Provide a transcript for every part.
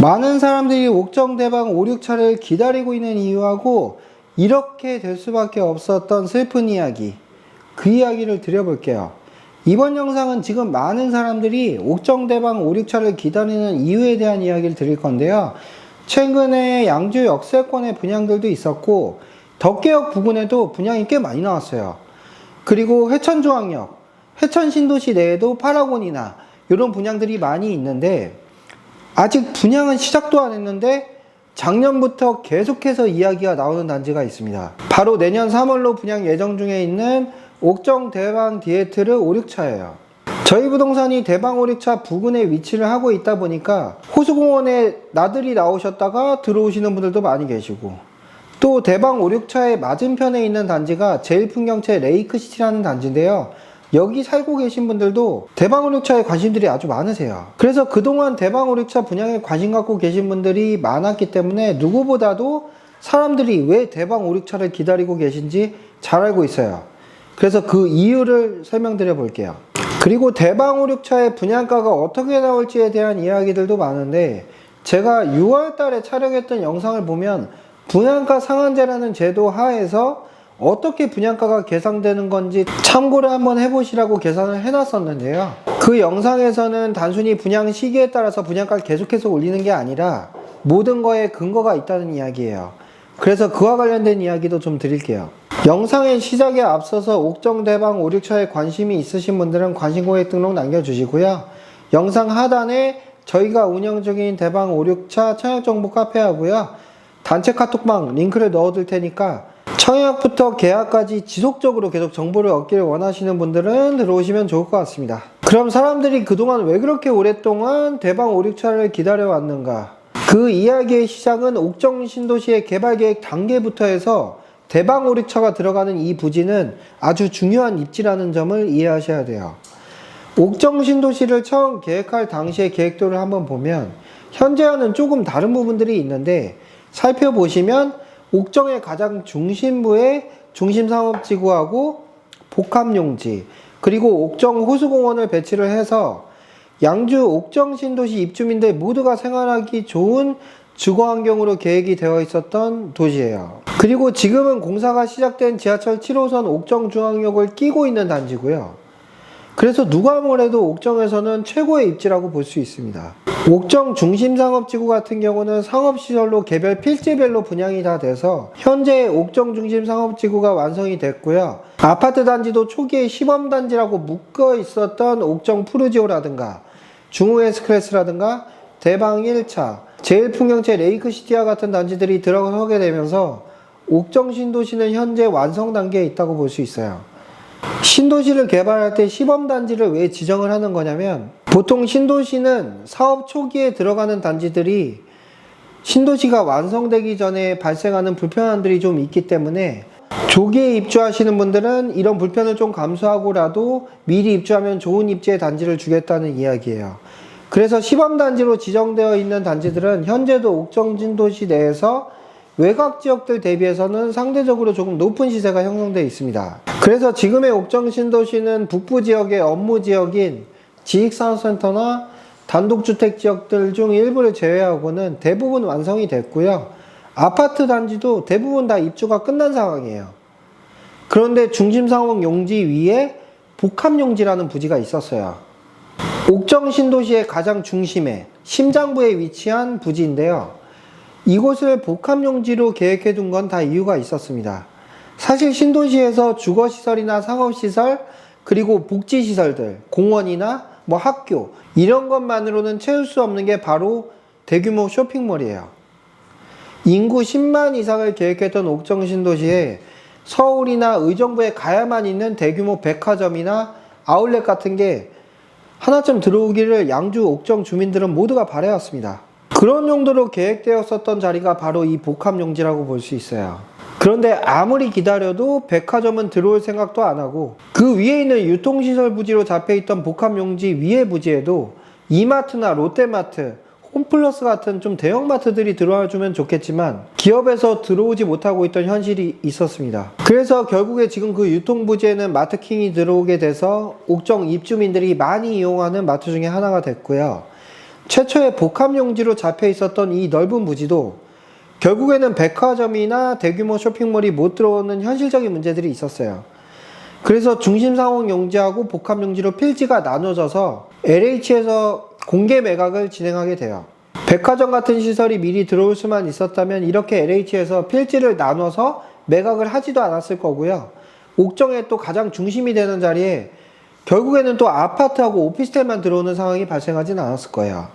많은 사람들이 옥정대방 5, 6차를 기다리고 있는 이유하고 이렇게 될 수밖에 없었던 슬픈 이야기 그 이야기를 드려볼게요. 이번 영상은 지금 많은 사람들이 옥정대방 5, 6차를 기다리는 이유에 대한 이야기를 드릴 건데요. 최근에 양주 역세권의 분양들도 있었고 덕계역 부근에도 분양이 꽤 많이 나왔어요. 그리고 회천중앙역, 회천신도시 내에도 파라곤이나 이런 분양들이 많이 있는데 아직 분양은 시작도 안 했는데 작년부터 계속해서 이야기가 나오는 단지가 있습니다. 바로 내년 3월로 분양 예정 중에 있는 옥정 대방 디에트르 5, 6차예요. 저희 부동산이 대방 5, 6차 부근에 위치를 하고 있다 보니까 호수공원에 나들이 나오셨다가 들어오시는 분들도 많이 계시고 또 대방 5, 6차의 맞은편에 있는 단지가 제일 풍경채 레이크시티라는 단지인데요. 여기 살고 계신 분들도 대방 5, 6차에 관심들이 아주 많으세요. 그래서 그동안 대방 5, 6차 분양에 관심 갖고 계신 분들이 많았기 때문에 누구보다도 사람들이 왜 대방 5, 6차를 기다리고 계신지 잘 알고 있어요. 그래서 그 이유를 설명드려 볼게요. 그리고 대방 5, 6차의 분양가가 어떻게 나올지에 대한 이야기들도 많은데 제가 6월 달에 촬영했던 영상을 보면 분양가 상한제라는 제도 하에서 어떻게 분양가가 계산되는 건지 참고를 한번 해보시라고 계산을 해놨었는데요. 그 영상에서는 단순히 분양 시기에 따라서 분양가를 계속해서 올리는 게 아니라 모든 거에 근거가 있다는 이야기예요. 그래서 그와 관련된 이야기도 좀 드릴게요. 영상의 시작에 앞서서 옥정 대방 5, 6차에 관심이 있으신 분들은 관심 고객 등록 남겨주시고요. 영상 하단에 저희가 운영 중인 대방 5, 6차 청약 정보 카페하고요. 단체 카톡방 링크를 넣어둘 테니까 청약부터 계약까지 지속적으로 계속 정보를 얻기를 원하시는 분들은 들어오시면 좋을 것 같습니다. 그럼 사람들이 그동안 왜 그렇게 오랫동안 대방 5, 6차를 기다려왔는가? 그 이야기의 시작은 옥정 신도시의 개발 계획 단계부터 해서 대방 5, 6차가 들어가는 이 부지는 아주 중요한 입지라는 점을 이해하셔야 돼요. 옥정 신도시를 처음 계획할 당시의 계획도를 한번 보면 현재와는 조금 다른 부분들이 있는데 살펴보시면 옥정의 가장 중심부에 중심상업지구하고 복합용지 그리고 옥정 호수공원을 배치를 해서 양주 옥정 신도시 입주민들 모두가 생활하기 좋은 주거 환경으로 계획이 되어 있었던 도시예요. 그리고 지금은 공사가 시작된 지하철 7호선 옥정중앙역을 끼고 있는 단지고요. 그래서 누가 뭐래도 옥정에서는 최고의 입지라고 볼 수 있습니다. 옥정 중심 상업지구 같은 경우는 상업시설로 개별 필지별로 분양이 다 돼서 현재 옥정 중심 상업지구가 완성이 됐고요. 아파트 단지도 초기에 시범단지라고 묶어 있었던 옥정 푸르지오라든가 중우 에스크레스라든가 대방 1차, 제일풍경채 레이크시티와 같은 단지들이 들어서게 되면서 옥정 신도시는 현재 완성 단계에 있다고 볼 수 있어요. 신도시를 개발할 때 시범단지를 왜 지정을 하는 거냐면 보통 신도시는 사업 초기에 들어가는 단지들이 신도시가 완성되기 전에 발생하는 불편함들이 좀 있기 때문에 조기에 입주하시는 분들은 이런 불편을 좀 감수하고라도 미리 입주하면 좋은 입지의 단지를 주겠다는 이야기예요. 그래서 시범단지로 지정되어 있는 단지들은 현재도 옥정진도시 내에서 외곽 지역들 대비해서는 상대적으로 조금 높은 시세가 형성되어 있습니다. 그래서 지금의 옥정 신도시는 북부 지역의 업무 지역인 지익산업센터나 단독주택 지역들 중 일부를 제외하고는 대부분 완성이 됐고요. 아파트 단지도 대부분 다 입주가 끝난 상황이에요. 그런데 중심상업 용지 위에 복합용지라는 부지가 있었어요. 옥정 신도시의 가장 중심에 심장부에 위치한 부지인데요. 이곳을 복합용지로 계획해 둔 건 다 이유가 있었습니다. 사실 신도시에서 주거시설이나 상업시설, 그리고 복지시설들, 공원이나 뭐 학교, 이런 것만으로는 채울 수 없는 게 바로 대규모 쇼핑몰이에요. 인구 10만 이상을 계획했던 옥정 신도시에 서울이나 의정부에 가야만 있는 대규모 백화점이나 아울렛 같은 게 하나쯤 들어오기를 양주 옥정 주민들은 모두가 바래왔습니다. 그런 용도로 계획되었었던 자리가 바로 이 복합용지라고 볼 수 있어요. 그런데 아무리 기다려도 백화점은 들어올 생각도 안 하고 그 위에 있는 유통시설 부지로 잡혀있던 복합용지 위에 부지에도 이마트나 롯데마트, 홈플러스 같은 좀 대형마트들이 들어와 주면 좋겠지만 기업에서 들어오지 못하고 있던 현실이 있었습니다. 그래서 결국에 지금 그 유통부지에는 마트킹이 들어오게 돼서 옥정 입주민들이 많이 이용하는 마트 중에 하나가 됐고요. 최초의 복합용지로 잡혀 있었던 이 넓은 부지도 결국에는 백화점이나 대규모 쇼핑몰이 못 들어오는 현실적인 문제들이 있었어요. 그래서 중심상업 용지하고 복합용지로 필지가 나눠져서 LH에서 공개 매각을 진행하게 돼요. 백화점 같은 시설이 미리 들어올 수만 있었다면 이렇게 LH에서 필지를 나눠서 매각을 하지도 않았을 거고요. 옥정의 또 가장 중심이 되는 자리에 결국에는 또 아파트하고 오피스텔만 들어오는 상황이 발생하지는 않았을 거예요.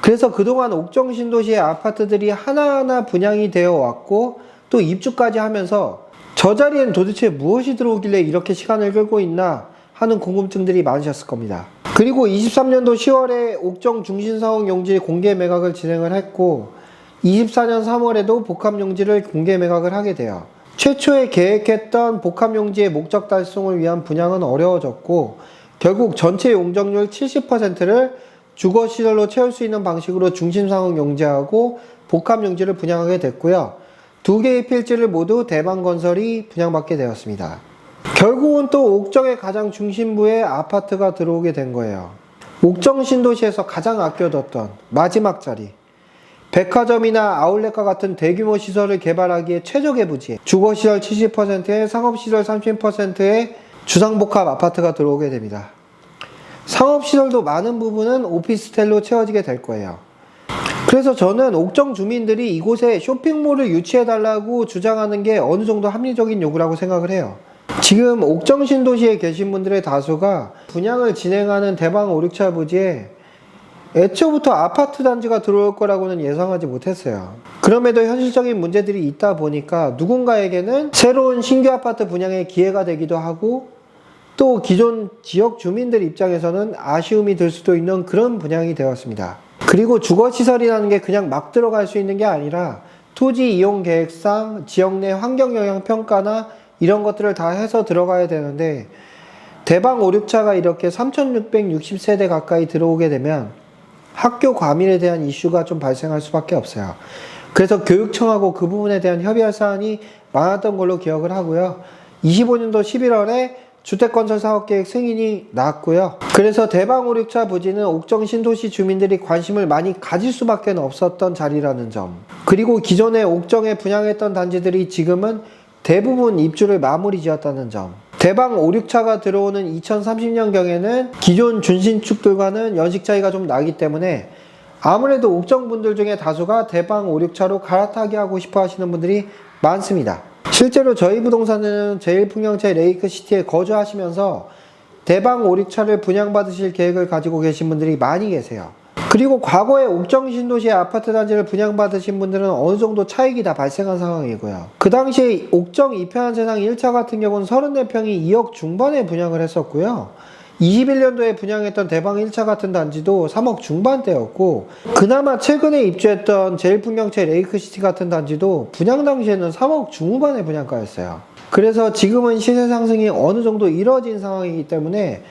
그래서 그동안 옥정 신도시의 아파트들이 하나하나 분양이 되어 왔고 또 입주까지 하면서 저 자리엔 도대체 무엇이 들어오길래 이렇게 시간을 끌고 있나 하는 궁금증들이 많으셨을 겁니다. 그리고 23년도 10월에 옥정 중심사원 용지 공개 매각을 진행을 했고 24년 3월에도 복합 용지를 공개 매각을 하게 돼요. 최초에 계획했던 복합 용지의 목적 달성을 위한 분양은 어려워졌고 결국 전체 용적률 70%를 주거 시설로 채울 수 있는 방식으로 중심 상업 용지하고 복합 용지를 분양하게 됐고요. 두 개의 필지를 모두 대방건설이 분양받게 되었습니다. 결국은 또 옥정의 가장 중심부에 아파트가 들어오게 된 거예요. 옥정 신도시에서 가장 아껴뒀던 마지막 자리. 백화점이나 아울렛과 같은 대규모 시설을 개발하기에 최적의 부지. 주거시설 70%에 상업시설 30%의 주상복합 아파트가 들어오게 됩니다. 상업시설도 많은 부분은 오피스텔로 채워지게 될 거예요. 그래서 저는 옥정 주민들이 이곳에 쇼핑몰을 유치해달라고 주장하는 게 어느 정도 합리적인 요구라고 생각을 해요. 지금 옥정 신도시에 계신 분들의 다수가 분양을 진행하는 대방 5, 6차 부지에 애초부터 아파트 단지가 들어올 거라고는 예상하지 못했어요. 그럼에도 현실적인 문제들이 있다 보니까 누군가에게는 새로운 신규 아파트 분양의 기회가 되기도 하고 또 기존 지역 주민들 입장에서는 아쉬움이 들 수도 있는 그런 분양이 되었습니다. 그리고 주거시설이라는 게 그냥 막 들어갈 수 있는 게 아니라 토지 이용 계획상 지역 내 환경 영향 평가나 이런 것들을 다 해서 들어가야 되는데 대방 5, 6차가 이렇게 3,660세대 가까이 들어오게 되면 학교 과밀에 대한 이슈가 좀 발생할 수밖에 없어요. 그래서 교육청하고 그 부분에 대한 협의할 사안이 많았던 걸로 기억을 하고요. 25년도 11월에 주택건설 사업계획 승인이 나왔고요. 그래서 대방 5, 6차 부지는 옥정 신도시 주민들이 관심을 많이 가질 수밖에 없었던 자리라는 점. 그리고 기존에 옥정에 분양했던 단지들이 지금은 대부분 입주를 마무리 지었다는 점. 대방 5, 6차가 들어오는 2030년경에는 기존 준신축들과는 연식 차이가 좀 나기 때문에 아무래도 옥정분들 중에 다수가 대방 5, 6차로 갈아타기 하고 싶어 하시는 분들이 많습니다. 실제로 저희 부동산은 제일풍경채 레이크시티에 거주하시면서 대방 5, 6차를 분양받으실 계획을 가지고 계신 분들이 많이 계세요. 그리고 과거에 옥정 신도시의 아파트 단지를 분양받으신 분들은 어느 정도 차익이 다 발생한 상황이고요. 그 당시에 옥정 이편한 세상 1차 같은 경우는 34평이 2억 중반에 분양을 했었고요. 21년도에 분양했던 대방 1차 같은 단지도 3억 중반대였고 그나마 최근에 입주했던 제일풍경채 레이크시티 같은 단지도 분양 당시에는 3억 중후반의 분양가였어요. 그래서 지금은 시세 상승이 어느 정도 이뤄진 상황이기 때문에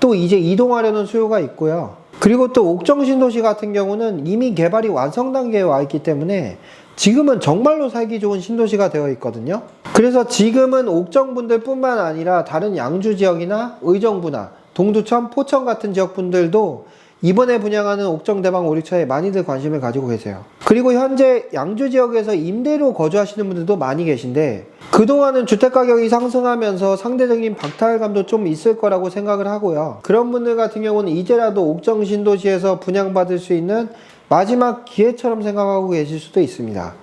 또 이제 이동하려는 수요가 있고요. 그리고 또 옥정 신도시 같은 경우는 이미 개발이 완성 단계에 와 있기 때문에 지금은 정말로 살기 좋은 신도시가 되어 있거든요. 그래서 지금은 옥정 분들 뿐만 아니라 다른 양주 지역이나 의정부나 동두천, 포천 같은 지역 분들도 이번에 분양하는 옥정 대방 오리차에 많이들 관심을 가지고 계세요. 그리고 현재 양주 지역에서 임대로 거주하시는 분들도 많이 계신데 그동안은 주택 가격이 상승하면서 상대적인 박탈감도 좀 있을 거라고 생각을 하고요. 그런 분들 같은 경우는 이제라도 옥정 신도시에서 분양받을 수 있는 마지막 기회처럼 생각하고 계실 수도 있습니다.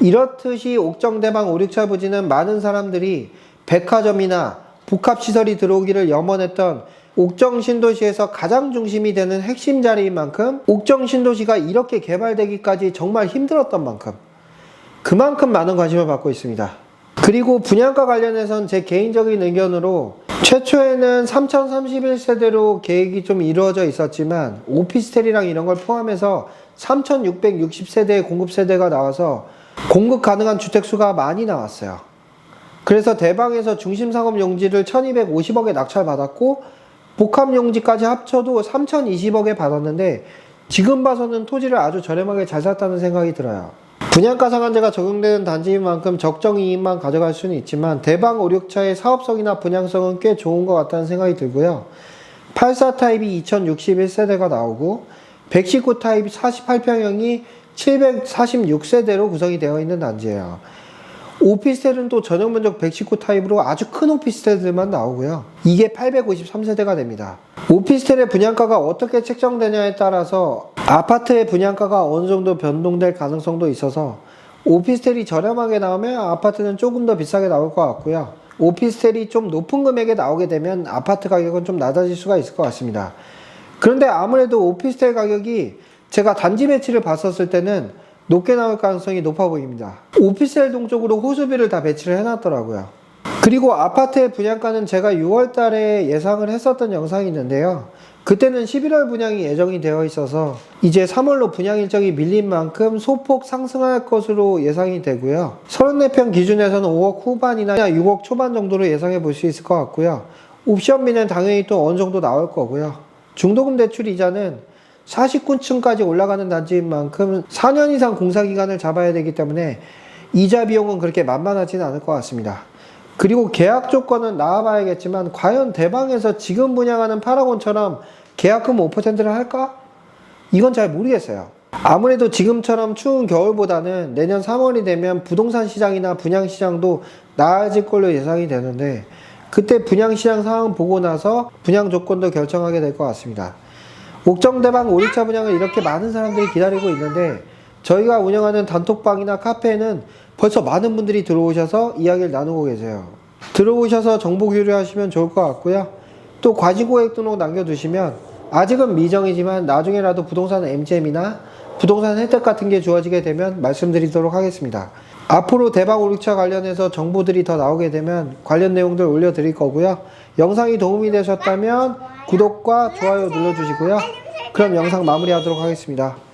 이렇듯이 옥정 대방 5, 6차 부지는 많은 사람들이 백화점이나 복합시설이 들어오기를 염원했던 옥정 신도시에서 가장 중심이 되는 핵심 자리인 만큼 옥정 신도시가 이렇게 개발되기까지 정말 힘들었던 만큼 그만큼 많은 관심을 받고 있습니다. 그리고 분양가 관련해선 제 개인적인 의견으로 최초에는 3031세대로 계획이 좀 이루어져 있었지만 오피스텔이랑 이런 걸 포함해서 3660세대의 공급 세대가 나와서 공급 가능한 주택 수가 많이 나왔어요. 그래서 대방에서 중심 상업 용지를 1250억에 낙찰받았고 복합 용지까지 합쳐도 3020억에 받았는데 지금 봐서는 토지를 아주 저렴하게 잘 샀다는 생각이 들어요. 분양가 상한제가 적용되는 단지인 만큼 적정 이익만 가져갈 수는 있지만 대방 5, 6차의 사업성이나 분양성은 꽤 좋은 것 같다는 생각이 들고요. 84 타입이 2061세대가 나오고 119 타입 48평형이 746세대로 구성이 되어 있는 단지예요. 오피스텔은 또 전용 면적 119 타입으로 아주 큰 오피스텔들만 나오고요. 이게 853세대가 됩니다. 오피스텔의 분양가가 어떻게 책정되냐에 따라서 아파트의 분양가가 어느 정도 변동될 가능성도 있어서 오피스텔이 저렴하게 나오면 아파트는 조금 더 비싸게 나올 것 같고요. 오피스텔이 좀 높은 금액에 나오게 되면 아파트 가격은 좀 낮아질 수가 있을 것 같습니다. 그런데 아무래도 오피스텔 가격이 제가 단지 배치를 봤었을 때는 높게 나올 가능성이 높아 보입니다. 오피스텔 동쪽으로 호수비를 다 배치를 해놨더라고요. 그리고 아파트의 분양가는 제가 6월 달에 예상을 했었던 영상이 있는데요. 그때는 11월 분양이 예정이 되어 있어서 이제 3월로 분양 일정이 밀린 만큼 소폭 상승할 것으로 예상이 되고요. 34평 기준에서는 5억 후반이나 6억 초반 정도로 예상해 볼 수 있을 것 같고요. 옵션비는 당연히 또 어느 정도 나올 거고요. 중도금 대출 이자는 49층까지 올라가는 단지인 만큼 4년 이상 공사 기간을 잡아야 되기 때문에 이자 비용은 그렇게 만만하지는 않을 것 같습니다. 그리고 계약 조건은 나와봐야겠지만 과연 대방에서 지금 분양하는 파라곤처럼 계약금 5%를 할까? 이건 잘 모르겠어요. 아무래도 지금처럼 추운 겨울보다는 내년 3월이 되면 부동산 시장이나 분양 시장도 나아질 걸로 예상이 되는데 그때 분양 시장 상황 보고 나서 분양 조건도 결정하게 될 것 같습니다. 옥정대방 5일차 분양을 이렇게 많은 사람들이 기다리고 있는데 저희가 운영하는 단톡방이나 카페에는 벌써 많은 분들이 들어오셔서 이야기를 나누고 계세요. 들어오셔서 정보 교류하시면 좋을 것 같고요. 또 과지고액 등록 남겨두시면 아직은 미정이지만 나중에라도 부동산 MGM이나 부동산 혜택 같은 게 주어지게 되면 말씀드리도록 하겠습니다. 앞으로 대박 5차 관련해서 정보들이 더 나오게 되면 관련 내용들 올려드릴 거고요. 영상이 도움이 되셨다면 구독과 좋아요 눌러주시고요. 그럼 영상 마무리하도록 하겠습니다.